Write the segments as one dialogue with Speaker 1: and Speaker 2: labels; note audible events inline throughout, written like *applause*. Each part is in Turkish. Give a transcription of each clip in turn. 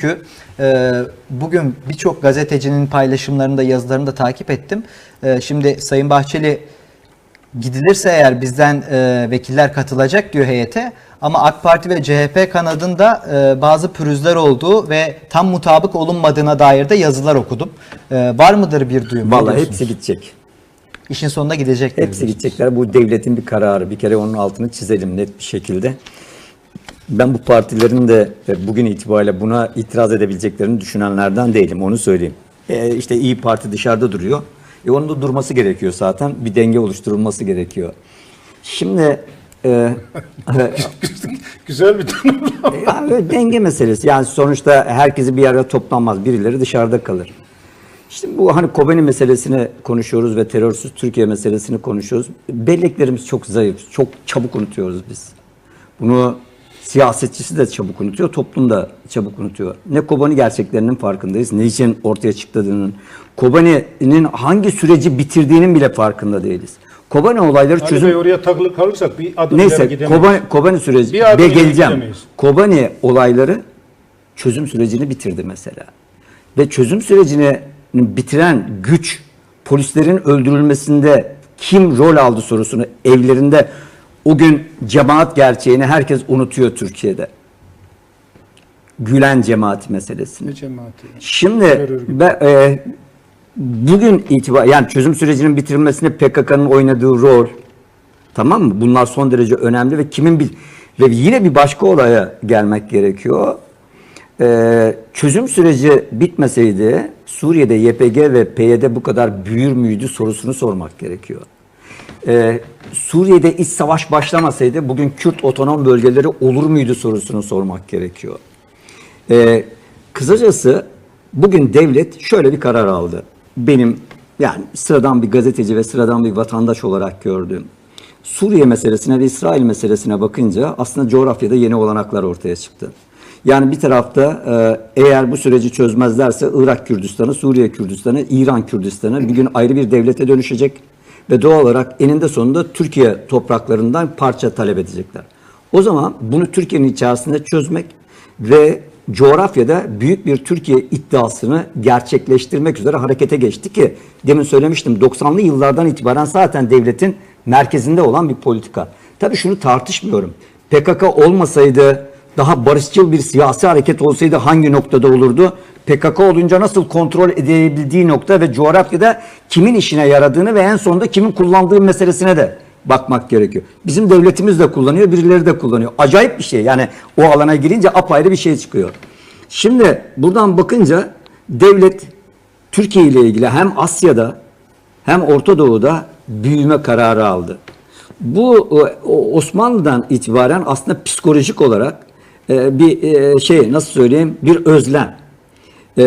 Speaker 1: Çünkü e, bugün birçok gazetecinin paylaşımlarında yazılarını da takip ettim. E, şimdi Sayın Bahçeli gidilirse eğer bizden e, vekiller katılacak diyor heyete. Ama AK Parti ve CHP kanadında e, bazı pürüzler olduğu ve tam mutabık olunmadığına dair de yazılar okudum. E, var mıdır bir duyum? Diyorsunuz?
Speaker 2: hepsi gidecek.
Speaker 1: İşin sonunda gidecek.
Speaker 2: Hepsi gidecekler. Bu devletin bir kararı. Bir kere onun altını çizelim net bir şekilde. Ben bu partilerin de e, bugün itibariyle buna itiraz edebileceklerini düşünenlerden değilim. Onu söyleyeyim. E, işte İyi Parti dışarıda duruyor. E, onun da durması gerekiyor zaten. Bir denge oluşturulması gerekiyor. Şimdi e, *laughs*
Speaker 3: Güzel bir tanımlama. *laughs*
Speaker 2: yani böyle denge meselesi. Yani sonuçta herkesi bir araya toplanmaz. Birileri dışarıda kalır. İşte bu hani Kobani meselesini konuşuyoruz ve terörsüz Türkiye meselesini konuşuyoruz. Belleklerimiz çok zayıf. Çok çabuk unutuyoruz biz. Bunu siyasetçisi de çabuk unutuyor, toplum da çabuk unutuyor. Ne Kobani gerçeklerinin farkındayız, ne için ortaya çıktığının, Kobani'nin hangi süreci bitirdiğinin bile farkında değiliz. Kobani olayları çözüm...
Speaker 3: Bey oraya takılı kalırsak bir adım
Speaker 2: Neyse
Speaker 3: gidemeyiz.
Speaker 2: Kobani, Kobani süreci
Speaker 3: Bir adım
Speaker 2: geleceğim.
Speaker 3: gidemeyiz.
Speaker 2: Kobani olayları çözüm sürecini bitirdi mesela. Ve çözüm sürecini bitiren güç polislerin öldürülmesinde kim rol aldı sorusunu evlerinde o gün cemaat gerçeğini herkes unutuyor Türkiye'de. Gülen cemaati meselesini.
Speaker 3: Ne cemaati?
Speaker 2: Şimdi be- e, bugün itibar yani çözüm sürecinin bitirilmesinde PKK'nın oynadığı rol tamam mı? Bunlar son derece önemli ve kimin bir ve yine bir başka olaya gelmek gerekiyor. E, çözüm süreci bitmeseydi Suriye'de YPG ve PYD bu kadar büyür müydü sorusunu sormak gerekiyor. Ee, Suriye'de iç savaş başlamasaydı bugün Kürt otonom bölgeleri olur muydu sorusunu sormak gerekiyor. Ee, kısacası bugün devlet şöyle bir karar aldı. Benim yani sıradan bir gazeteci ve sıradan bir vatandaş olarak gördüğüm. Suriye meselesine ve İsrail meselesine bakınca aslında coğrafyada yeni olanaklar ortaya çıktı. Yani bir tarafta e, eğer bu süreci çözmezlerse Irak Kürdistan'ı, Suriye Kürdistan'ı, İran Kürdistan'ı bir gün ayrı bir devlete dönüşecek ve doğal olarak eninde sonunda Türkiye topraklarından parça talep edecekler. O zaman bunu Türkiye'nin içerisinde çözmek ve coğrafyada büyük bir Türkiye iddiasını gerçekleştirmek üzere harekete geçti ki demin söylemiştim 90'lı yıllardan itibaren zaten devletin merkezinde olan bir politika. Tabii şunu tartışmıyorum. PKK olmasaydı daha barışçıl bir siyasi hareket olsaydı hangi noktada olurdu? PKK olunca nasıl kontrol edebildiği nokta ve coğrafyada kimin işine yaradığını ve en sonunda kimin kullandığı meselesine de bakmak gerekiyor. Bizim devletimiz de kullanıyor, birileri de kullanıyor. Acayip bir şey. Yani o alana girince apayrı bir şey çıkıyor. Şimdi buradan bakınca devlet Türkiye ile ilgili hem Asya'da hem Orta Doğu'da büyüme kararı aldı. Bu e, Osmanlı'dan itibaren aslında psikolojik olarak e, bir e, şey nasıl söyleyeyim bir özlem. E,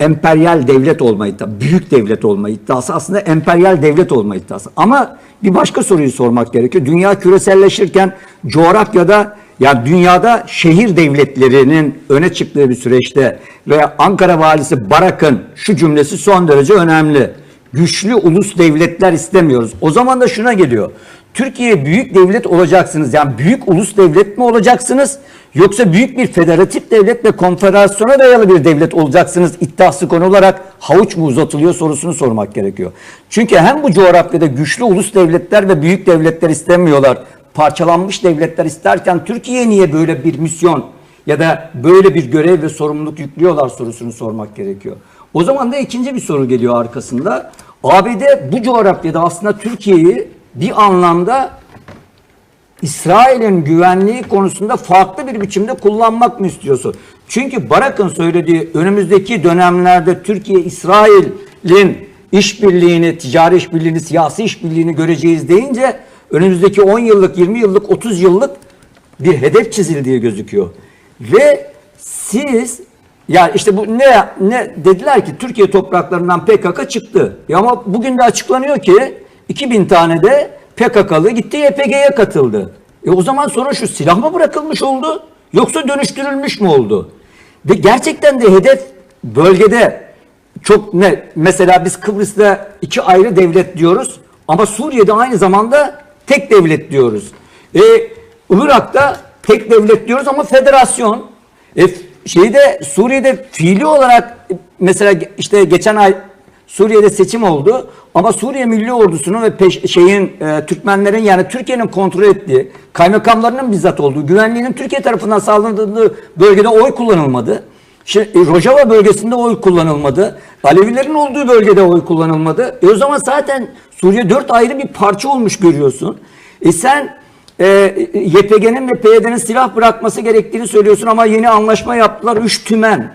Speaker 2: emperyal devlet olma iddiası, büyük devlet olma iddiası aslında emperyal devlet olma iddiası. Ama bir başka soruyu sormak gerekiyor. Dünya küreselleşirken coğrafyada ya dünyada şehir devletlerinin öne çıktığı bir süreçte ve Ankara valisi Barak'ın şu cümlesi son derece önemli. Güçlü ulus devletler istemiyoruz. O zaman da şuna geliyor. Türkiye büyük devlet olacaksınız. Yani büyük ulus devlet mi olacaksınız? Yoksa büyük bir federatif devlet ve konfederasyona dayalı bir devlet olacaksınız iddiası konularak havuç mu uzatılıyor sorusunu sormak gerekiyor. Çünkü hem bu coğrafyada güçlü ulus devletler ve büyük devletler istemiyorlar. Parçalanmış devletler isterken Türkiye niye böyle bir misyon ya da böyle bir görev ve sorumluluk yüklüyorlar sorusunu sormak gerekiyor. O zaman da ikinci bir soru geliyor arkasında. ABD bu coğrafyada aslında Türkiye'yi bir anlamda İsrail'in güvenliği konusunda farklı bir biçimde kullanmak mı istiyorsun? Çünkü Barak'ın söylediği önümüzdeki dönemlerde Türkiye İsrail'in işbirliğini, ticari işbirliğini, siyasi işbirliğini göreceğiz deyince önümüzdeki 10 yıllık, 20 yıllık, 30 yıllık bir hedef çizildiği gözüküyor. Ve siz ya işte bu ne ne dediler ki Türkiye topraklarından PKK çıktı. Ya ama bugün de açıklanıyor ki 2000 tane de PKK'lı gitti YPG'ye katıldı. E o zaman sonra şu silah mı bırakılmış oldu yoksa dönüştürülmüş mü oldu? Ve gerçekten de hedef bölgede çok ne mesela biz Kıbrıs'ta iki ayrı devlet diyoruz ama Suriye'de aynı zamanda tek devlet diyoruz. E Irak'ta tek devlet diyoruz ama federasyon. E şeyde Suriye'de fiili olarak mesela işte geçen ay Suriye'de seçim oldu ama Suriye Milli Ordusu'nun ve peş, şeyin e, Türkmenlerin yani Türkiye'nin kontrol ettiği kaymakamlarının bizzat olduğu güvenliğinin Türkiye tarafından sağlandığı bölgede oy kullanılmadı. Şimdi e, Rojava bölgesinde oy kullanılmadı. Alevilerin olduğu bölgede oy kullanılmadı. E o zaman zaten Suriye dört ayrı bir parça olmuş görüyorsun. E sen e, YPG'nin ve PYD'nin silah bırakması gerektiğini söylüyorsun ama yeni anlaşma yaptılar. Üç tümen.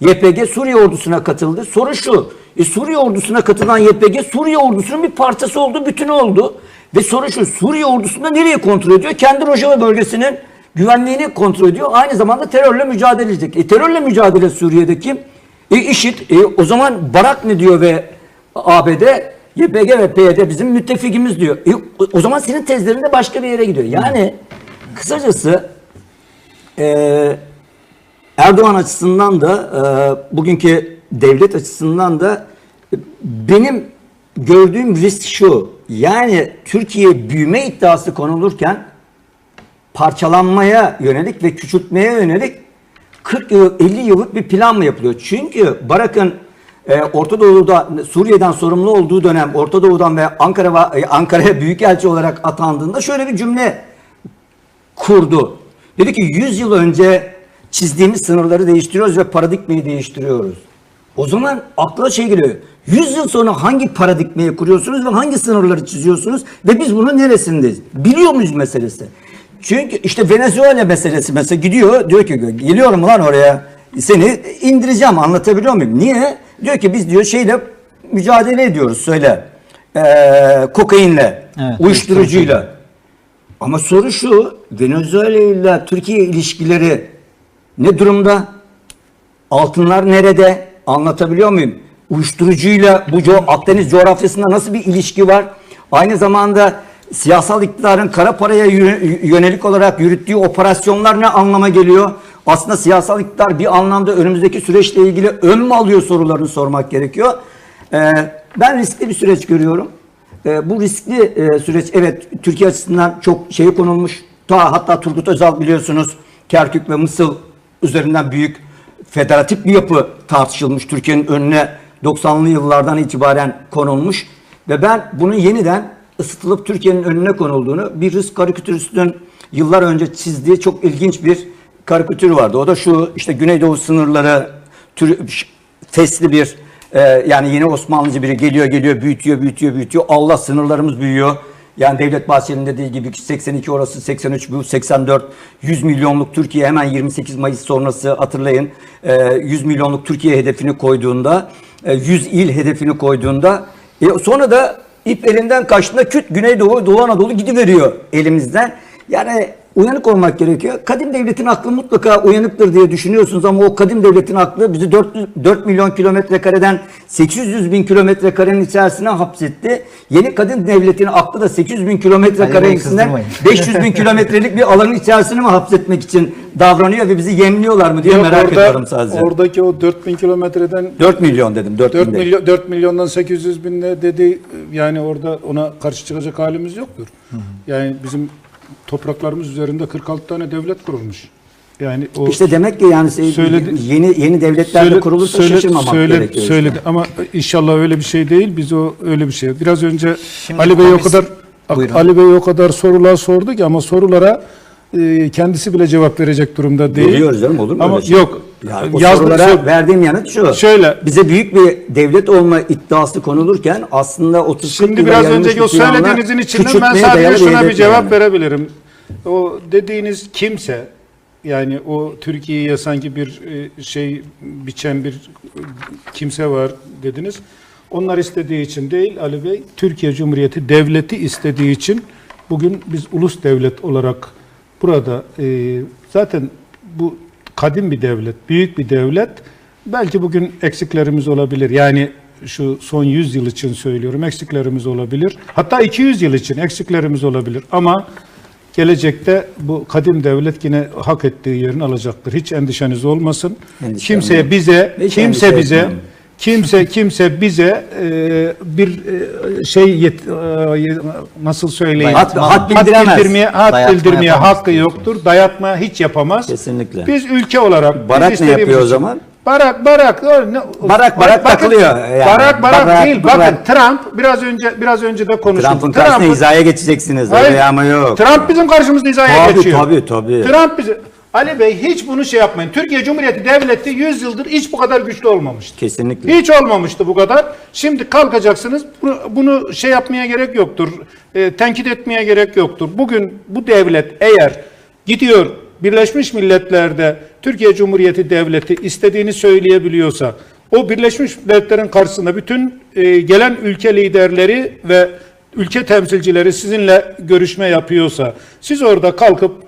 Speaker 2: YPG Suriye ordusuna katıldı. Soru şu. E, Suriye ordusuna katılan YPG Suriye ordusunun bir parçası oldu, bütünü oldu. Ve soru şu. Suriye ordusunda nereye kontrol ediyor? Kendi Rojava bölgesinin güvenliğini kontrol ediyor. Aynı zamanda terörle mücadele edecek. E, terörle mücadele Suriye'de kim? E, IŞİD. E, o zaman Barak ne diyor ve ABD? YPG ve PYD bizim müttefikimiz diyor. E, o- zaman senin tezlerin de başka bir yere gidiyor. Yani kısacası eee Erdoğan açısından da e, bugünkü devlet açısından da benim gördüğüm risk şu. Yani Türkiye büyüme iddiası konulurken parçalanmaya yönelik ve küçültmeye yönelik 40 yıl 50 yıllık bir plan mı yapılıyor? Çünkü Barak'ın e, Orta Doğu'da Suriye'den sorumlu olduğu dönem Orta Doğu'dan ve Ankara e, Ankara'ya büyükelçi olarak atandığında şöyle bir cümle kurdu. Dedi ki 100 yıl önce çizdiğimiz sınırları değiştiriyoruz ve paradigmayı değiştiriyoruz. O zaman akla şey geliyor. 100 yıl sonra hangi paradigmayı kuruyorsunuz ve hangi sınırları çiziyorsunuz ve biz bunun neresindeyiz? Biliyor muyuz meselesi? Çünkü işte Venezuela meselesi mesela gidiyor diyor ki geliyorum lan oraya seni indireceğim anlatabiliyor muyum? Niye? Diyor ki biz diyor şeyle mücadele ediyoruz söyle. Ee, kokainle,
Speaker 1: Evet,
Speaker 2: uyuşturucuyla. Ama soru şu, Venezuela ile Türkiye ilişkileri ne durumda? Altınlar nerede? Anlatabiliyor muyum? Uyuşturucuyla bu co- Akdeniz coğrafyasında nasıl bir ilişki var? Aynı zamanda siyasal iktidarın kara paraya yö- yönelik olarak yürüttüğü operasyonlar ne anlama geliyor? Aslında siyasal iktidar bir anlamda önümüzdeki süreçle ilgili ön mü alıyor sorularını sormak gerekiyor. Ee, ben riskli bir süreç görüyorum. E, bu riskli e, süreç evet Türkiye açısından çok şey konulmuş. Ta hatta Turgut Özal biliyorsunuz Kerkük ve Mısır üzerinden büyük federatif bir yapı tartışılmış. Türkiye'nin önüne 90'lı yıllardan itibaren konulmuş. Ve ben bunun yeniden ısıtılıp Türkiye'nin önüne konulduğunu bir Rus karikatüristinin yıllar önce çizdiği çok ilginç bir karikatür vardı. O da şu işte Güneydoğu sınırları tür, fesli bir e, yani yeni Osmanlıcı biri geliyor geliyor büyütüyor büyütüyor büyütüyor. Allah sınırlarımız büyüyor. Yani Devlet Bahçeli'nin dediği gibi 82 orası 83 bu 84 100 milyonluk Türkiye hemen 28 Mayıs sonrası hatırlayın e, 100 milyonluk Türkiye hedefini koyduğunda e, 100 il hedefini koyduğunda e, sonra da ip elinden kaçtığında küt Güneydoğu Doğu Anadolu gidiveriyor elimizden. Yani uyanık olmak gerekiyor. Kadim devletin aklı mutlaka uyanıktır diye düşünüyorsunuz ama o kadim devletin aklı bizi 4, 4 milyon kilometre kareden 800 bin kilometre karenin içerisine hapsetti. Yeni kadim devletin aklı da 800 bin kilometre karesinden
Speaker 1: kızdırmayın.
Speaker 2: 500 bin kilometrelik bir alanın içerisine mi hapsetmek için davranıyor ve bizi yemliyorlar mı diye
Speaker 3: Yok,
Speaker 2: merak
Speaker 3: orada-
Speaker 2: ediyorum sadece.
Speaker 3: Oradaki o 4000 kilometreden
Speaker 2: 4 milyon dedim 4,
Speaker 3: 4
Speaker 2: bin değil.
Speaker 3: milyon 4 milyondan 800 binle dedi yani orada ona karşı çıkacak halimiz yoktur. Yani bizim topraklarımız üzerinde 46 tane devlet kurulmuş. Yani o
Speaker 2: İşte demek ki yani
Speaker 3: Söyledi-
Speaker 2: yeni yeni devletler de
Speaker 3: Söyle-
Speaker 2: kurulursa
Speaker 3: söyle-
Speaker 2: şaşırmamak
Speaker 3: söyle-
Speaker 2: gerekiyor. işte.
Speaker 3: Söyledi ama inşallah öyle bir şey değil. Biz o öyle bir şey. Biraz önce
Speaker 1: Şimdi
Speaker 3: Ali Bey o kadar
Speaker 1: Buyurun.
Speaker 3: Ali Bey o kadar sorular sordu ki ama sorulara e, kendisi bile cevap verecek durumda değil.
Speaker 2: Biliyoruz canım olur mu
Speaker 3: Ama
Speaker 2: öyle şey?
Speaker 3: yok.
Speaker 2: Yani o sorulara
Speaker 3: sö-
Speaker 2: verdiğim yanıt şu.
Speaker 3: Şöyle.
Speaker 2: Bize büyük bir devlet olma iddiası konulurken aslında 30
Speaker 3: Şimdi biraz önceki o söylediğinizin içinden ben sadece şuna bir cevap verebilirim. O dediğiniz kimse yani o Türkiye'ye sanki bir e, şey biçen bir kimse var dediniz. Onlar istediği için değil Ali Bey, Türkiye Cumhuriyeti devleti istediği için bugün biz ulus devlet olarak burada e, zaten bu kadim bir devlet, büyük bir devlet. Belki bugün eksiklerimiz olabilir. Yani şu son 100 yıl için söylüyorum eksiklerimiz olabilir. Hatta 200 yıl için eksiklerimiz olabilir. Ama gelecekte bu kadim devlet yine hak ettiği yerini alacaktır. Hiç endişeniz olmasın.
Speaker 2: Endişem
Speaker 3: Kimseye bize,
Speaker 2: Hiç
Speaker 3: kimse
Speaker 2: endişe
Speaker 3: bize,
Speaker 2: etmem.
Speaker 3: Kimse kimse bize e, bir e, şey yet- e, nasıl söyleyeyim?
Speaker 2: Hat- hat bildiremez.
Speaker 3: bildirmeye, hat
Speaker 1: Dayatma
Speaker 3: bildirmeye
Speaker 1: yapamaz
Speaker 3: hakkı yoktur. Dayatma hiç yapamaz.
Speaker 2: Kesinlikle.
Speaker 3: Biz ülke olarak biz
Speaker 2: Barak ne
Speaker 3: istediğimiz
Speaker 2: yapıyor o zaman?
Speaker 3: Barak barak ne-
Speaker 2: Barak, barak
Speaker 3: Bakın,
Speaker 2: takılıyor yani.
Speaker 3: Barak barak,
Speaker 2: Barak,
Speaker 3: değil.
Speaker 2: barak.
Speaker 3: Bakın Trump biraz önce biraz önce de konuştuk.
Speaker 2: Trump'ın karşısına
Speaker 3: Trump'ın-
Speaker 2: hizaya geçeceksiniz.
Speaker 3: Hayır,
Speaker 2: Öyle ama yok.
Speaker 3: Trump bizim karşımızda hizaya
Speaker 2: Tabii,
Speaker 3: geçiyor.
Speaker 2: tabii, tabii.
Speaker 3: Trump bizi Ali Bey hiç bunu şey yapmayın. Türkiye Cumhuriyeti Devleti 100 yıldır hiç bu kadar güçlü olmamıştı.
Speaker 2: Kesinlikle.
Speaker 3: Hiç olmamıştı bu kadar. Şimdi kalkacaksınız. Bunu, şey yapmaya gerek yoktur. E, tenkit etmeye gerek yoktur. Bugün bu devlet eğer gidiyor Birleşmiş Milletler'de Türkiye Cumhuriyeti Devleti istediğini söyleyebiliyorsa o Birleşmiş Milletler'in karşısında bütün e, gelen ülke liderleri ve ülke temsilcileri sizinle görüşme yapıyorsa siz orada kalkıp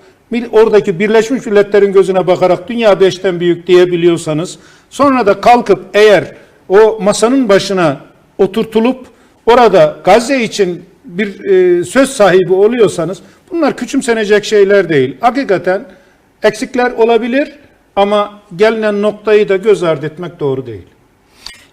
Speaker 3: oradaki Birleşmiş Milletler'in gözüne bakarak dünya beşten büyük diyebiliyorsanız sonra da kalkıp eğer o masanın başına oturtulup orada Gazze için bir e, söz sahibi oluyorsanız bunlar küçümsenecek şeyler değil. Hakikaten eksikler olabilir ama gelinen noktayı da göz ardı etmek doğru değil.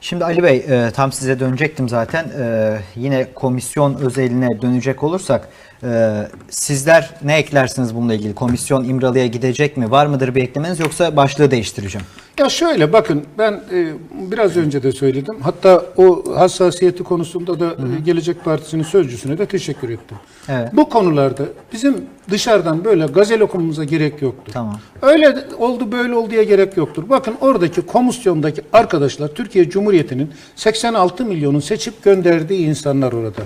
Speaker 1: Şimdi Ali Bey e, tam size dönecektim zaten. E, yine komisyon özeline dönecek olursak e, sizler ne eklersiniz bununla ilgili? Komisyon İmralı'ya gidecek mi? Var mıdır bir eklemeniz yoksa başlığı değiştireceğim?
Speaker 3: Ya şöyle bakın ben e, biraz önce de söyledim. Hatta o hassasiyeti konusunda da e, Gelecek Partisi'nin sözcüsüne de teşekkür ettim.
Speaker 1: Evet.
Speaker 3: Bu konularda bizim dışarıdan böyle gazel okumamıza gerek yoktur.
Speaker 1: Tamam.
Speaker 3: Öyle oldu böyle oldu diye gerek yoktur. Bakın oradaki komisyondaki arkadaşlar Türkiye Cumhuriyeti'nin 86 milyonun seçip gönderdiği insanlar orada.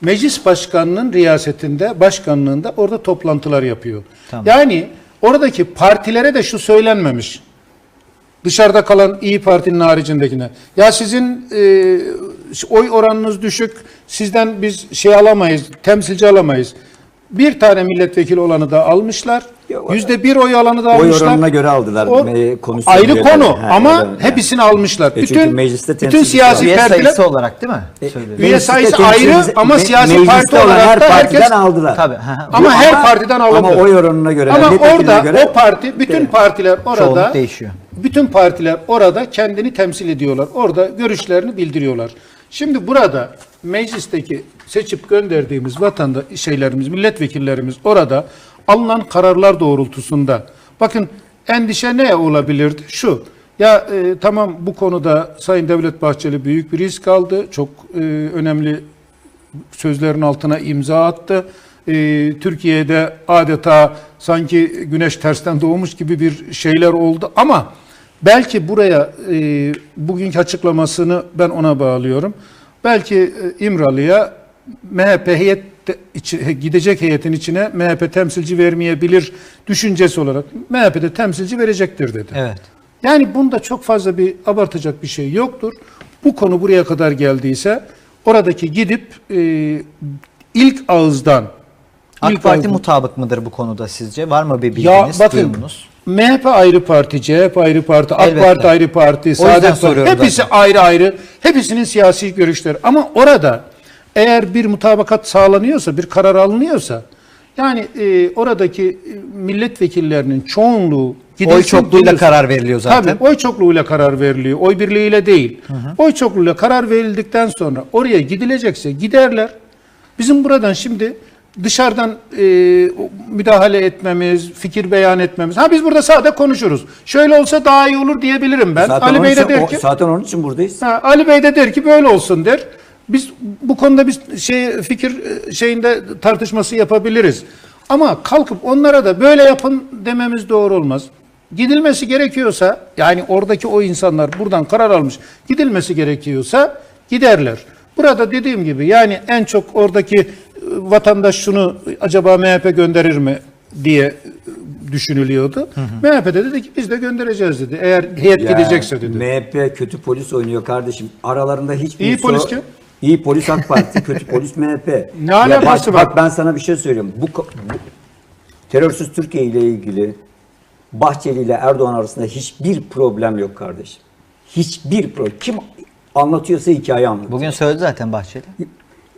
Speaker 3: Meclis başkanının riyasetinde, başkanlığında orada toplantılar yapıyor.
Speaker 1: Tamam.
Speaker 3: Yani oradaki partilere de şu söylenmemiş. Dışarıda kalan İyi Parti'nin haricindekine. Ya sizin e, oy oranınız düşük, sizden biz şey alamayız, temsilci alamayız. Bir tane milletvekili olanı da almışlar. Yüzde bir oy alanı da
Speaker 2: Oy
Speaker 3: almışlar.
Speaker 2: oranına göre aldılar,
Speaker 3: O
Speaker 2: e, komisyon
Speaker 3: ayrı konu
Speaker 2: Ha,
Speaker 3: ama
Speaker 2: evet.
Speaker 3: hepsini almışlar.
Speaker 2: E
Speaker 3: bütün
Speaker 2: mecliste
Speaker 3: bütün siyasi
Speaker 1: Üye
Speaker 3: partiler
Speaker 1: sayısı olarak değil mi? Söylüyorum.
Speaker 3: Üye
Speaker 2: Mecliste
Speaker 3: sayısı ayrı ama
Speaker 2: me-
Speaker 3: siyasi parti olarak
Speaker 2: her
Speaker 3: da
Speaker 2: partiden
Speaker 3: herkes-
Speaker 2: aldılar.
Speaker 1: Tabii. ha.
Speaker 3: Ama
Speaker 2: Bu
Speaker 3: her partiden alındı.
Speaker 2: Ama oy oranına göre,
Speaker 3: Ama orada
Speaker 2: göre
Speaker 3: o parti, bütün partiler orada,
Speaker 1: Çoğunluk değişiyor.
Speaker 3: Bütün partiler orada kendini temsil ediyorlar. Orada görüşlerini bildiriyorlar. Şimdi burada meclisteki seçip gönderdiğimiz vatanda şeylerimiz, milletvekillerimiz orada alınan kararlar doğrultusunda bakın endişe ne olabilirdi? Şu, ya e, tamam bu konuda Sayın Devlet Bahçeli büyük bir risk aldı. Çok e, önemli sözlerin altına imza attı. Ee, Türkiye'de adeta sanki güneş tersten doğmuş gibi bir şeyler oldu ama belki buraya e, bugünkü açıklamasını ben ona bağlıyorum. Belki e, İmralı'ya MHP heyet içi- gidecek heyetin içine MHP temsilci vermeyebilir düşüncesi olarak MHP'de temsilci verecektir dedi.
Speaker 1: Evet.
Speaker 3: Yani bunda çok fazla bir abartacak bir şey yoktur. Bu konu buraya kadar geldiyse oradaki gidip e, ilk ağızdan
Speaker 1: AK
Speaker 3: ilk
Speaker 1: Parti
Speaker 3: ağızdan-
Speaker 1: mutabık mıdır bu konuda sizce? Var mı bir
Speaker 3: ya
Speaker 1: bilginiz,
Speaker 3: bakın
Speaker 1: duyumunuz?
Speaker 3: MHP ayrı parti, CHP ayrı parti, AK
Speaker 1: Elbette.
Speaker 3: Parti ayrı parti, Saadet
Speaker 1: soruyorum
Speaker 3: hepsi
Speaker 1: zaten.
Speaker 3: ayrı ayrı. Hepsinin siyasi görüşleri. Ama orada eğer bir mutabakat sağlanıyorsa, bir karar alınıyorsa yani e, oradaki e, milletvekillerinin çoğunluğu gidilsin,
Speaker 1: Oy çokluğuyla
Speaker 3: gidilsin.
Speaker 1: karar veriliyor zaten.
Speaker 3: Tabii oy çokluğuyla karar veriliyor. Oy birliğiyle değil. Oy çokluğuyla karar verildikten sonra oraya gidilecekse giderler. Bizim buradan şimdi dışarıdan e, o- müdahale etmemiz, fikir beyan etmemiz. Ha biz burada sadece konuşuruz. Şöyle olsa daha iyi olur diyebilirim ben.
Speaker 2: zaten,
Speaker 3: Ali Bey de der
Speaker 2: o-
Speaker 3: ki
Speaker 2: zaten onun için buradayız.
Speaker 3: Ha, Ali Bey de der ki böyle olsun der. Biz bu konuda biz şey fikir e, şeyinde tartışması yapabiliriz. Ama kalkıp onlara da böyle yapın dememiz doğru olmaz. Gidilmesi gerekiyorsa yani oradaki o insanlar buradan karar almış gidilmesi gerekiyorsa giderler. Burada dediğim gibi yani en çok oradaki vatandaş şunu acaba MHP gönderir mi diye düşünülüyordu. MHP de dedi ki biz de göndereceğiz dedi. Eğer heyet
Speaker 2: Ya,
Speaker 3: gidecekse dedi.
Speaker 2: MHP kötü polis oynuyor kardeşim. Aralarında hiçbir
Speaker 3: İyi polis kim?
Speaker 2: İyi polis AK Parti, kötü polis MHP. *laughs*
Speaker 3: Ne
Speaker 2: Ya
Speaker 3: alakası
Speaker 2: bak,
Speaker 3: var?
Speaker 2: Bak ben sana bir şey söylüyorum. Bu, bu terörsüz Türkiye ile ilgili Bahçeli ile Erdoğan arasında hiçbir problem yok kardeşim. Hiçbir problem. Kim anlatıyorsa hikaye anlatıyor.
Speaker 1: Bugün söyledi zaten Bahçeli.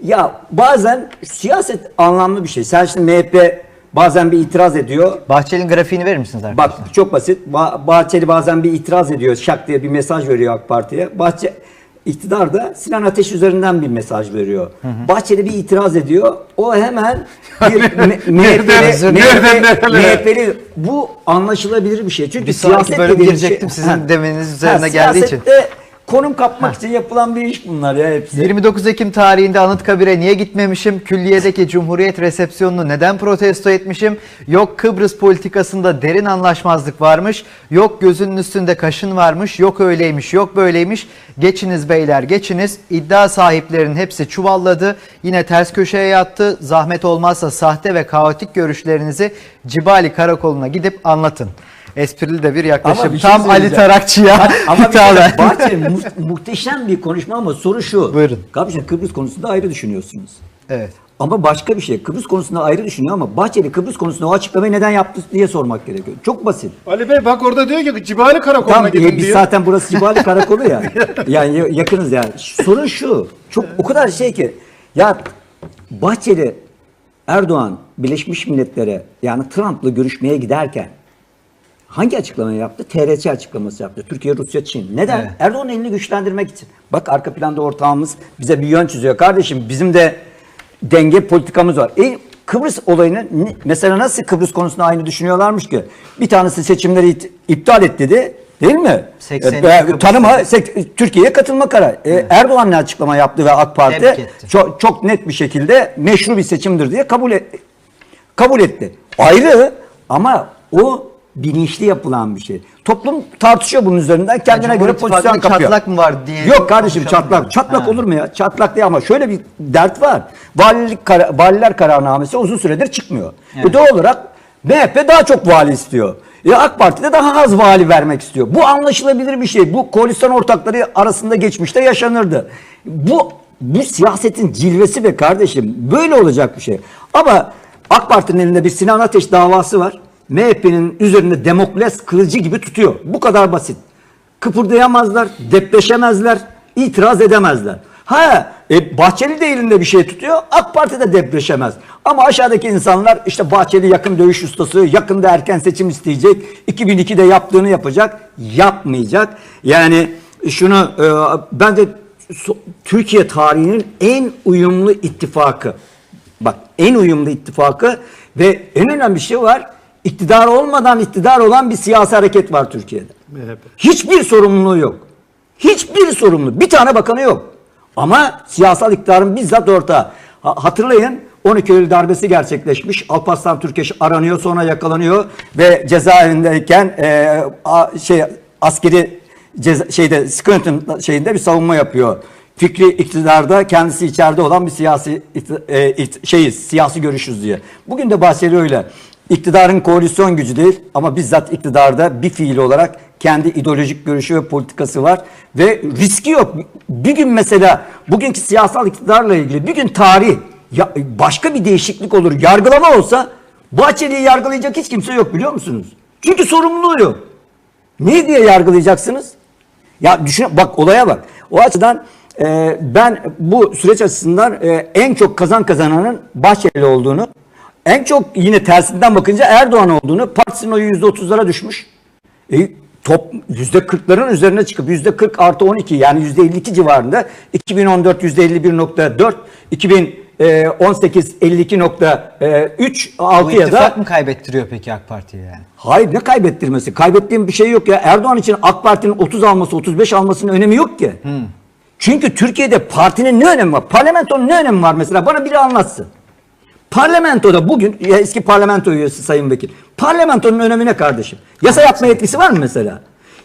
Speaker 2: Ya bazen siyaset anlamlı bir şey. Sen şimdi MHP bazen bir itiraz ediyor.
Speaker 1: Bahçeli'nin grafiğini verir misiniz arkadaşlar?
Speaker 2: Bak çok basit. Ba- Bahçeli bazen bir itiraz ediyor. Şak diye bir mesaj veriyor AK Parti'ye. Bahçe iktidar da Sinan Ateş üzerinden bir mesaj veriyor. Bahçeli bir itiraz ediyor. O hemen bir *laughs* MHP'li, bu anlaşılabilir bir şey. Çünkü
Speaker 1: Bir
Speaker 2: siyaset dediğin
Speaker 1: girecektim, sizin demeniz üzerine
Speaker 2: Ha,
Speaker 1: geldiği için.
Speaker 2: Konum kapmak için yapılan bir iş bunlar ya hepsi.
Speaker 1: 29 Ekim tarihinde Anıtkabir'e niye gitmemişim? Külliyedeki Cumhuriyet resepsiyonunu neden protesto etmişim? Yok Kıbrıs politikasında derin anlaşmazlık varmış. Yok gözünün üstünde kaşın varmış. Yok öyleymiş, yok böyleymiş. Geçiniz beyler, geçiniz. İddia sahiplerinin hepsi çuvalladı. Yine ters köşeye yattı. Zahmet olmazsa sahte ve kaotik görüşlerinizi Cibali Karakolu'na gidip anlatın. Esprili de bir yaklaşım.
Speaker 2: bir şey
Speaker 1: Tam Ali
Speaker 2: söyleyeceğim.
Speaker 1: Tarakçı'ya
Speaker 2: Ama bir
Speaker 1: hitaben.
Speaker 2: kere Bahçeli mu- muhteşem bir konuşma ama soru şu.
Speaker 1: Buyurun.
Speaker 2: Kardeşim Kıbrıs konusunda ayrı düşünüyorsunuz.
Speaker 1: Evet.
Speaker 2: Ama başka bir şey. Kıbrıs konusunda ayrı düşünüyor ama Bahçeli Kıbrıs konusunda o açıklamayı neden yaptı diye sormak gerekiyor. Çok basit.
Speaker 3: Ali Bey bak orada diyor ki Cibali Karakolu'na
Speaker 2: Tam
Speaker 3: gidin
Speaker 2: e, biz
Speaker 3: diyor.
Speaker 2: zaten burası *laughs* Cibali Karakolu ya. yani ya- yakınız yani. Sorun şu. Çok o kadar şey ki ya Bahçeli Erdoğan Birleşmiş Milletler'e yani Trump'la görüşmeye giderken hangi açıklamayı yaptı? TRT açıklaması yaptı. Türkiye, Rusya, Çin. Neden?
Speaker 1: Evet.
Speaker 2: Erdoğan'ın elini güçlendirmek için. Bak arka planda ortağımız bize bir yön çiziyor. Kardeşim bizim de denge politikamız var. E, Kıbrıs olayını mesela nasıl Kıbrıs konusunda aynı düşünüyorlarmış ki? Bir tanesi seçimleri iptal et dedi. Değil mi?
Speaker 1: 82
Speaker 2: E, tanıma Türkiye'ye katılma kararı. E, Erdoğan ne açıklama yaptı ve AK Parti çok, çok net bir şekilde meşru bir seçimdir diye kabul et, kabul etti. Ayrı ama o bilinçli yapılan bir şey. Toplum tartışıyor bunun üzerinden kendine göre pozisyon kapıyor.
Speaker 1: çatlak mı var diye
Speaker 2: Yok kardeşim çatlak. Çatlak
Speaker 1: Ha.
Speaker 2: olur mu ya? Çatlak değil ama şöyle bir dert var. Valilik kara- valiler kararnamesi uzun süredir çıkmıyor.
Speaker 1: Evet.
Speaker 2: E doğal olarak MHP daha çok vali istiyor. E AK Parti de daha az vali vermek istiyor. Bu anlaşılabilir bir şey. Bu koalisyon ortakları arasında geçmişte yaşanırdı. Bu bu siyasetin cilvesi be kardeşim. Böyle olacak bir şey. Ama AK Parti'nin elinde bir Sinan Ateş davası var. MHP'nin üzerinde Demokles kılıcı gibi tutuyor. Bu kadar basit. Kıpırdayamazlar, depreşemezler, itiraz edemezler. Ha, e, Bahçeli de elinde bir şey tutuyor, AK Parti de depreşemez. Ama aşağıdaki insanlar işte Bahçeli yakın dövüş ustası, yakında erken seçim isteyecek, 2002'de yaptığını yapacak, yapmayacak. Yani şunu e, bence Türkiye tarihinin en uyumlu ittifakı. Bak en uyumlu ittifakı ve en önemli şey var. İktidar olmadan iktidar olan bir siyasi hareket var Türkiye'de.
Speaker 3: MHP.
Speaker 2: Hiçbir sorumluluğu yok. Hiçbir sorumluluğu. Bir tane bakanı yok. Ama siyasal iktidarın bizzat ortağı. Ha- Hatırlayın 12 Eylül darbesi gerçekleşmiş. Alparslan Türkeş aranıyor sonra yakalanıyor ve cezaevindeyken e, a- şey askeri ceza, şeyde Scranton şeyinde bir savunma yapıyor. Fikri iktidarda kendisi içeride olan bir siyasi e, ikt- şeyiz, siyasi görüşüz diye. Bugün de Bahçeli öyle. İktidarın koalisyon gücü değil ama bizzat iktidarda bir fiil olarak kendi ideolojik görüşü ve politikası var ve riski yok. Bir gün mesela bugünkü siyasal iktidarla ilgili bir gün tarih ya başka bir değişiklik olur, yargılama olsa Bahçeli'yi yargılayacak hiç kimse yok biliyor musunuz? Çünkü sorumluluğu yok. Ne diye yargılayacaksınız? Ya düşün bak olaya bak. O açıdan e, ben bu süreç açısından e, en çok kazan kazananın Bahçeli olduğunu, en çok yine tersinden bakınca Erdoğan olduğunu, partisinin oyu %30'lara düşmüş. E, top %40'ların üzerine çıkıp %40 artı 12 yani %52 civarında 2014 %51.4 2018 52.3
Speaker 1: Bu
Speaker 2: 6 ya da
Speaker 1: mı kaybettiriyor peki AK Parti'ye yani?
Speaker 2: Hayır ne kaybettirmesi? Kaybettiğim bir şey yok ya. Erdoğan için AK Parti'nin 30 alması 35 almasının önemi yok ki. Çünkü Türkiye'de partinin ne önemi var? Parlamentonun ne önemi var mesela? Bana biri anlatsın. Parlamentoda bugün ya eski parlamento üyesi Sayın Vekil. Parlamentonun önemi ne kardeşim? Yasa yapma yetkisi var mı mesela?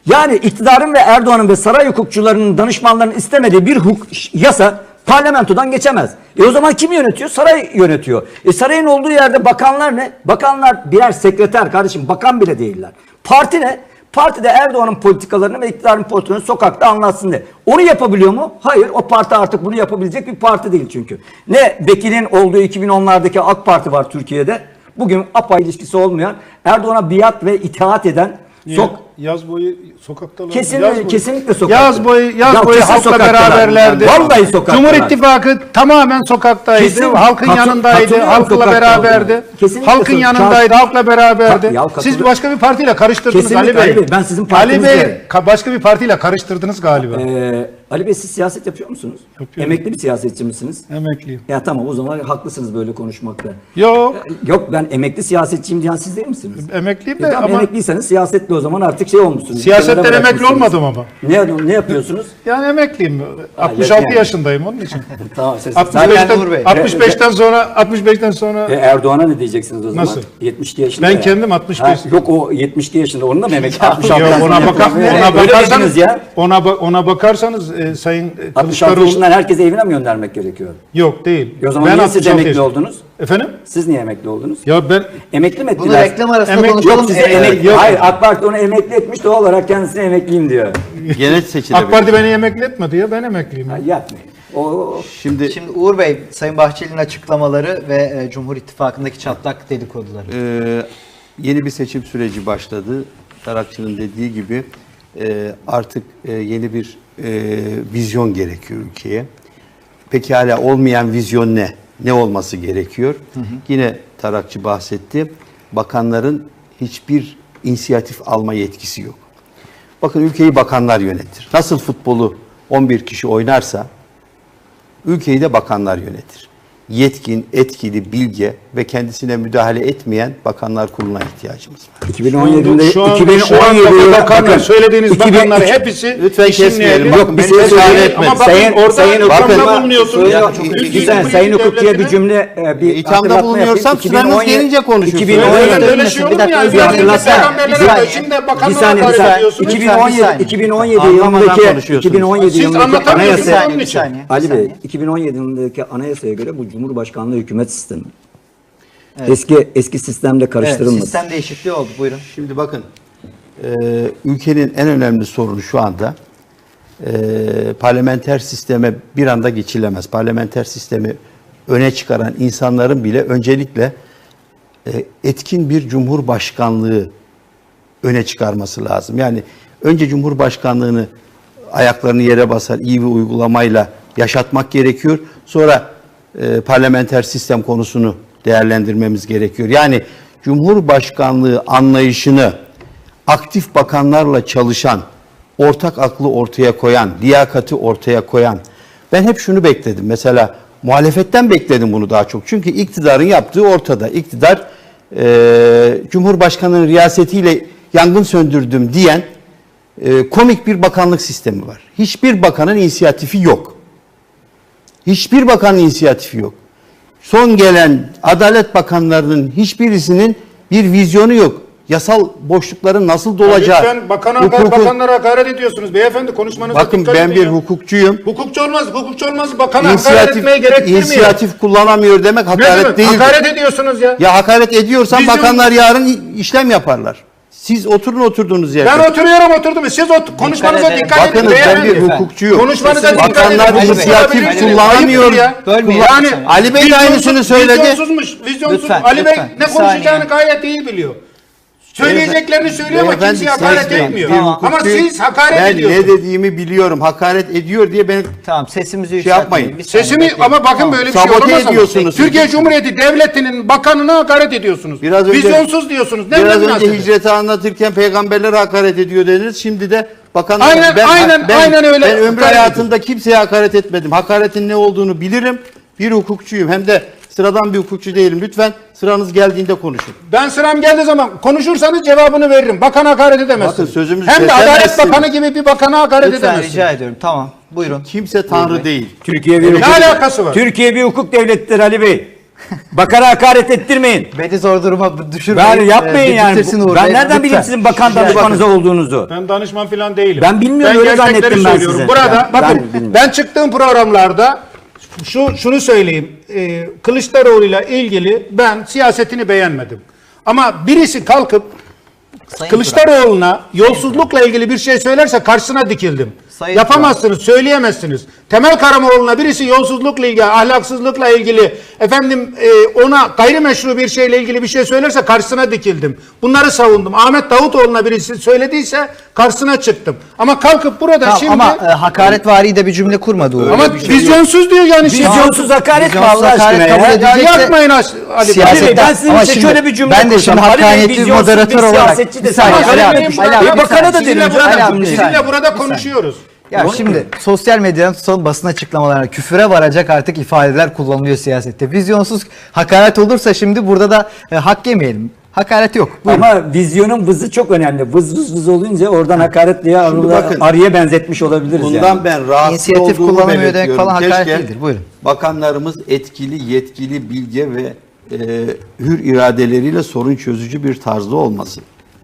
Speaker 2: Yani iktidarın ve Erdoğan'ın ve saray hukukçularının danışmanlarının istemediği bir hukuk yasa parlamentodan geçemez. E o zaman kim yönetiyor? Saray yönetiyor. E sarayın olduğu yerde bakanlar ne? Bakanlar birer sekreter kardeşim. Bakan bile değiller. Parti ne? Parti de Erdoğan'ın politikalarını ve iktidarın politikalarını sokakta anlatsın diye. Onu yapabiliyor mu? Hayır. O parti artık bunu yapabilecek bir parti değil çünkü. Ne vekilin olduğu 2010'lardaki AK Parti var Türkiye'de. Bugün APA ilişkisi olmayan, Erdoğan'a biat ve itaat eden,
Speaker 3: Niye?
Speaker 2: sok
Speaker 3: Yaz boyu sokaktalar.
Speaker 2: Kesin-
Speaker 3: yaz boyu,
Speaker 2: kesinlikle sokakta.
Speaker 3: Yaz boyu, yaz
Speaker 2: Ya
Speaker 3: boyu halkla beraberlerdi.
Speaker 2: Vallahi sokaktalar.
Speaker 3: Cumhur İttifakı tamamen sokaktaydı.
Speaker 2: Kesin
Speaker 3: halkın
Speaker 2: katı-
Speaker 3: yanındaydı. Halkla
Speaker 2: sokakta
Speaker 3: beraberdi.
Speaker 2: Kesinlikle
Speaker 3: Halkın yanındaydı. Halkla beraberdi.
Speaker 2: Ya
Speaker 3: Siz başka bir partiyle karıştırdınız
Speaker 2: Kesinlikle
Speaker 3: Ali Bey.
Speaker 2: Ali Bey, ben sizin
Speaker 3: Ali Bey
Speaker 2: partinizle-
Speaker 3: ka- başka bir partiyle karıştırdınız galiba.
Speaker 2: Ee, Ali Bey siz siyaset yapıyor musunuz?
Speaker 3: Yapıyorum.
Speaker 2: Emekli bir siyasetçi misiniz?
Speaker 3: Emekliyim.
Speaker 2: Ya tamam o zaman haklısınız böyle konuşmakta.
Speaker 3: Yok.
Speaker 2: Yok ben emekli siyasetçiyim diyen siz değil misiniz?
Speaker 3: Emekliyim
Speaker 2: E
Speaker 3: de
Speaker 2: tamam,
Speaker 3: ama
Speaker 2: emekliyseniz siyasetle o zaman artık şey olmuşsunuz.
Speaker 3: siyasetten emekli olmadım ama.
Speaker 2: Ne, ne yapıyorsunuz? *laughs*
Speaker 3: Yani emekliyim. 66
Speaker 2: yani.
Speaker 3: yaşındayım onun için. *laughs*
Speaker 2: tamam siz.
Speaker 3: 65'ten,
Speaker 1: Uğur Bey.
Speaker 3: 65'ten sonra 65'ten sonra
Speaker 2: E, Erdoğan'a ne diyeceksiniz o zaman?
Speaker 3: Nasıl?
Speaker 2: 72 yaşında
Speaker 3: Ben
Speaker 2: ya.
Speaker 3: kendim 65
Speaker 2: yok o 72 yaşında onun da mı emekli? 66
Speaker 3: Yok, ona,
Speaker 2: yaşında
Speaker 3: baka,
Speaker 2: yapıyor.
Speaker 3: ona bakarsanız
Speaker 2: ya.
Speaker 3: ona ba- ona bakarsanız e, Sayın e,
Speaker 2: 66
Speaker 3: Kılıçdaroğlu
Speaker 2: yaşından herkese evine mi göndermek gerekiyor?
Speaker 3: yok değil.
Speaker 2: E o zaman niye siz
Speaker 3: 66
Speaker 2: emekli oldunuz?
Speaker 3: Efendim?
Speaker 2: Siz niye emekli oldunuz?
Speaker 3: Ya ben
Speaker 2: Emekli mi
Speaker 1: Bunu
Speaker 2: ettiler?
Speaker 1: reklam arasında
Speaker 3: Emek-
Speaker 1: konuşalım.
Speaker 2: Yok size
Speaker 1: Ee,
Speaker 2: emekli.
Speaker 3: yok.
Speaker 2: Hayır AK Parti onu emekli etmiş doğal olarak kendisine emekliyim diyor.
Speaker 4: Gene seçilebilir.
Speaker 3: AK Parti beni emekli etmedi ya ben emekliyim.
Speaker 2: Ya yapmayın. O, o-
Speaker 4: Şimdi
Speaker 1: Şimdi Uğur Bey, Sayın Bahçeli'nin açıklamaları ve e, Cumhur İttifakı'ndaki çatlak dedikoduları.
Speaker 4: e, yeni bir seçim süreci başladı. Tarakçı'nın dediği gibi e, artık e, yeni bir e, vizyon gerekiyor ülkeye. Peki hala olmayan vizyon ne? Ne olması gerekiyor? Yine Tarakçı bahsetti. Bakanların hiçbir inisiyatif alma yetkisi yok. Bakın ülkeyi bakanlar yönetir. Nasıl futbolu 11 kişi oynarsa ülkeyi de bakanlar yönetir. Yetkin, etkili, bilge ve kendisine müdahale etmeyen bakanlar kuruluna ihtiyacımız var.
Speaker 2: 2017'de
Speaker 3: şu anda,
Speaker 2: 2017
Speaker 3: şu anda bakanlar,
Speaker 2: bakın,
Speaker 3: söylediğiniz
Speaker 2: 2000
Speaker 3: bakanlar hepsi
Speaker 4: Lütfen kesmeyelim. Yok,
Speaker 2: bir şey söyleyeyim.
Speaker 3: Ama bakın
Speaker 2: Sayın,
Speaker 3: orada
Speaker 2: sayın Bakın,
Speaker 3: bulunuyorsunuz.
Speaker 2: Sayın-
Speaker 3: Türkiye
Speaker 2: güzel. Sayın Hukukçu'ya bir cümle e, bir
Speaker 4: İthamda bulunuyorsam
Speaker 2: 2017
Speaker 4: gelince konuşursunuz.
Speaker 2: 2017
Speaker 3: Öyle, şey
Speaker 1: bir
Speaker 3: olur mu
Speaker 1: dakika,
Speaker 3: ya?
Speaker 1: bir
Speaker 3: Yani
Speaker 2: Bir
Speaker 3: de
Speaker 2: saniye.
Speaker 3: şimdi bakanlara
Speaker 2: saniye.
Speaker 3: ediyorsunuz.
Speaker 1: Lütfen, bir
Speaker 2: 2017
Speaker 1: saniye.
Speaker 2: 2017
Speaker 4: Anlamadan
Speaker 2: yılındaki
Speaker 4: konuşuyorsunuz.
Speaker 2: 2017
Speaker 3: Siz
Speaker 2: yılındaki anayasa Ali Bey
Speaker 1: saniye.
Speaker 2: 2017 yılındaki anayasaya göre bu Cumhurbaşkanlığı hükümet sistemi. Eski eski sistemde
Speaker 1: Evet,
Speaker 2: karıştırılmadı.
Speaker 1: sistem değişikliği oldu. Buyurun.
Speaker 4: Şimdi bakın, e, ülkenin en önemli sorunu şu anda e, parlamenter sisteme bir anda geçilemez. Parlamenter sistemi öne çıkaran insanların bile öncelikle e, etkin bir cumhurbaşkanlığı öne çıkarması lazım. Yani önce cumhurbaşkanlığını ayaklarını yere basar iyi bir uygulamayla yaşatmak gerekiyor. Sonra e, parlamenter sistem konusunu değerlendirmemiz gerekiyor. Yani cumhurbaşkanlığı anlayışını aktif bakanlarla çalışan, ortak aklı ortaya koyan, liyakati ortaya koyan. Ben hep şunu bekledim. Mesela muhalefetten bekledim bunu daha çok. Çünkü iktidarın yaptığı ortada. İktidar e, Cumhurbaşkanı'nın riyasetiyle yangın söndürdüm diyen e, komik bir bakanlık sistemi var. Hiçbir bakanın inisiyatifi yok. Hiçbir bakanın inisiyatifi yok. Son gelen adalet bakanlarının hiçbirisinin bir vizyonu yok. Yasal boşlukların nasıl dolacağı.
Speaker 3: Lütfen bakana,
Speaker 4: hukukun-
Speaker 3: bakanlara hakaret ediyorsunuz. Beyefendi konuşmanıza
Speaker 4: Bakın
Speaker 3: dikkat
Speaker 4: ben
Speaker 3: edin
Speaker 4: bir
Speaker 3: ya.
Speaker 4: hukukçuyum.
Speaker 3: Hukukçu olmaz, hukukçu olmaz. Bakana hakaret
Speaker 4: İnisiyatif,
Speaker 3: etmeye gerektirmiyor.
Speaker 4: inisiyatif kullanamıyor demek
Speaker 3: Ne
Speaker 4: hakaret
Speaker 3: demek?
Speaker 4: değil.
Speaker 3: Hakaret ediyorsunuz ya.
Speaker 4: Ya hakaret ediyorsan
Speaker 3: Vizyon-
Speaker 4: bakanlar yarın işlem yaparlar. Siz oturun oturduğunuz yerde.
Speaker 3: Ben oturuyorum oturdum. Siz ot konuşmanıza
Speaker 1: edin.
Speaker 3: dikkat edin.
Speaker 4: Bakınız ben bir
Speaker 3: beyefendi.
Speaker 4: hukukçuyum.
Speaker 3: Konuşmanıza dikkat edin.
Speaker 4: Bakanlar
Speaker 3: Hukuk
Speaker 4: inisiyatif
Speaker 3: olabilirsiniz.
Speaker 4: kullanamıyor.
Speaker 3: Ayıptır ya.
Speaker 1: Bölmeyin.
Speaker 3: Yani.
Speaker 4: Ali Bey de aynısını söyledi.
Speaker 3: Vizyonsuzmuş. Vizyonsuz.
Speaker 1: Lütfen,
Speaker 3: Ali Bey
Speaker 1: lütfen.
Speaker 3: ne
Speaker 1: Bir
Speaker 3: konuşacağını
Speaker 1: saniye.
Speaker 3: gayet iyi biliyor. Söyleyeceklerini söylüyor ama
Speaker 4: Beyefendi,
Speaker 3: kimseye hakaret etmiyor.
Speaker 4: bir
Speaker 1: Tamam.
Speaker 3: Ama siz hakaret
Speaker 4: ben
Speaker 3: ediyorsunuz.
Speaker 4: ne dediğimi biliyorum. Hakaret ediyor diye beni
Speaker 1: Tamam sesimizi
Speaker 4: Şey
Speaker 1: yükseltmeyin.
Speaker 4: yapmayın.
Speaker 1: Bir saniye
Speaker 3: Sesimi
Speaker 1: bekleyin.
Speaker 3: ama bakın
Speaker 1: Tamam.
Speaker 3: böyle bir şey
Speaker 4: Sabote
Speaker 3: olamaz ama.
Speaker 4: ediyorsunuz.
Speaker 3: Türkiye Cumhuriyeti Devleti'nin bakanına hakaret ediyorsunuz.
Speaker 4: Biraz önce-
Speaker 3: Vizyonsuz diyorsunuz. Ne
Speaker 4: biraz önce
Speaker 3: münasebet?
Speaker 4: hicreti anlatırken peygamberlere hakaret ediyor dediniz. Şimdi de bakanlar
Speaker 3: Aynen, aynen, aynen öyle
Speaker 4: Ben ömrü
Speaker 3: hakaret
Speaker 4: hayatımda kimseye hakaret etmedim. Hakaretin ne olduğunu bilirim. Bir hukukçuyum. Hem de sıradan bir hukukçu değilim. Lütfen sıranız geldiğinde konuşun.
Speaker 3: Ben sıram geldiği zaman konuşursanız cevabını veririm. Bakana hakaret edemezsiniz.
Speaker 4: Bakın sözümüzü
Speaker 3: Hem de Adalet
Speaker 4: kesemezsiniz.
Speaker 3: Bakanı gibi bir bakana hakaret
Speaker 1: Lütfen
Speaker 3: edemezsiniz.
Speaker 1: rica ediyorum. Tamam. Buyurun.
Speaker 4: Kimse tanrı değil.
Speaker 2: Türkiye bir
Speaker 3: Ne
Speaker 2: hukuk,
Speaker 3: alakası var?
Speaker 2: Türkiye bir hukuk devletidir Ali Bey. Bakara hakaret ettirmeyin.
Speaker 1: Beni zor duruma düşürmeyin.
Speaker 2: Ben yapmayın
Speaker 1: Ee,
Speaker 2: yani.
Speaker 1: bitirsin Uğur
Speaker 2: Ben nereden bileyim sizin bakan danışmanınız olduğunuzu?
Speaker 3: Ben danışman falan değilim.
Speaker 2: Ben bilmiyorum, öyle
Speaker 3: gerçekleri
Speaker 2: zannettim ben
Speaker 3: söylüyorum.
Speaker 2: sizi.
Speaker 3: Burada
Speaker 2: Ben-
Speaker 3: bakın
Speaker 2: ben
Speaker 3: ben,
Speaker 2: bilmiyorum.
Speaker 3: çıktığım programlarda şu şunu söyleyeyim. E, Kılıçdaroğlu'yla ilgili ben siyasetini beğenmedim. Ama birisi kalkıp
Speaker 1: Sayın
Speaker 3: Kılıçdaroğlu'na yolsuzlukla ilgili bir şey söylerse karşısına dikildim.
Speaker 1: Sayın-
Speaker 3: Yapamazsınız, söyleyemezsiniz. Temel Karamoğlu'na birisi yolsuzlukla ilgili, ahlaksızlıkla ilgili, efendim e, ona gayrimeşru bir şeyle ilgili bir şey söylerse karşısına dikildim. Bunları savundum. Ahmet Davutoğlu'na birisi söylediyse karşısına çıktım. Ama kalkıp burada
Speaker 1: Tamam,
Speaker 3: şimdi
Speaker 1: ama e, hakaretvari de bir cümle kurmadı Uğur.
Speaker 3: ama
Speaker 4: bir şey
Speaker 3: vizyonsuz diyor yani. şimdi.
Speaker 2: Vizyonsuz hakaret mi
Speaker 1: Vizyonsuz
Speaker 2: Allah aşkına
Speaker 1: hakaret kabul
Speaker 2: ya?
Speaker 1: edilecek.
Speaker 3: Ya yapmayın Ali Bey.
Speaker 1: Siyaset-
Speaker 2: ben sizin
Speaker 1: Ama
Speaker 2: için
Speaker 1: şimdi
Speaker 2: şöyle bir cümle
Speaker 1: ben de şimdi
Speaker 2: kuracağım. Ali Bey,
Speaker 1: hakkaniyetli bir
Speaker 2: vizyonsuz
Speaker 1: moderatör
Speaker 2: bir
Speaker 1: olarak-
Speaker 2: siyasetçi
Speaker 1: Bir
Speaker 2: de
Speaker 1: saniye. Ali abi, Ali abi, bir
Speaker 2: bakana da
Speaker 1: saniye.
Speaker 3: Sizinle
Speaker 2: canım.
Speaker 1: Ali abi,
Speaker 3: burada,
Speaker 1: bir
Speaker 3: sizinle
Speaker 1: saniye.
Speaker 3: burada
Speaker 1: Bir saniye.
Speaker 3: konuşuyoruz.
Speaker 1: Ya şimdi sosyal medyanın son basın açıklamalarına küfüre varacak artık ifadeler kullanılıyor siyasette. Vizyonsuz hakaret olursa şimdi burada da e, hak yemeyelim. Hakaret yok. Buyurun.
Speaker 2: Ama vizyonun vızı çok önemli. Vız vız vız olunca oradan hakaret diye arıya,
Speaker 4: bakın.
Speaker 2: arıya benzetmiş olabiliriz
Speaker 4: Bundan
Speaker 2: yani.
Speaker 4: ben rahatsız
Speaker 1: İnisiyatif
Speaker 4: olduğumu belirtiyorum.
Speaker 1: falan hakaret
Speaker 4: Keşke
Speaker 1: değildir. Buyurun.
Speaker 4: Bakanlarımız etkili, yetkili, bilge ve e, hür iradeleriyle sorun çözücü bir tarzda olması.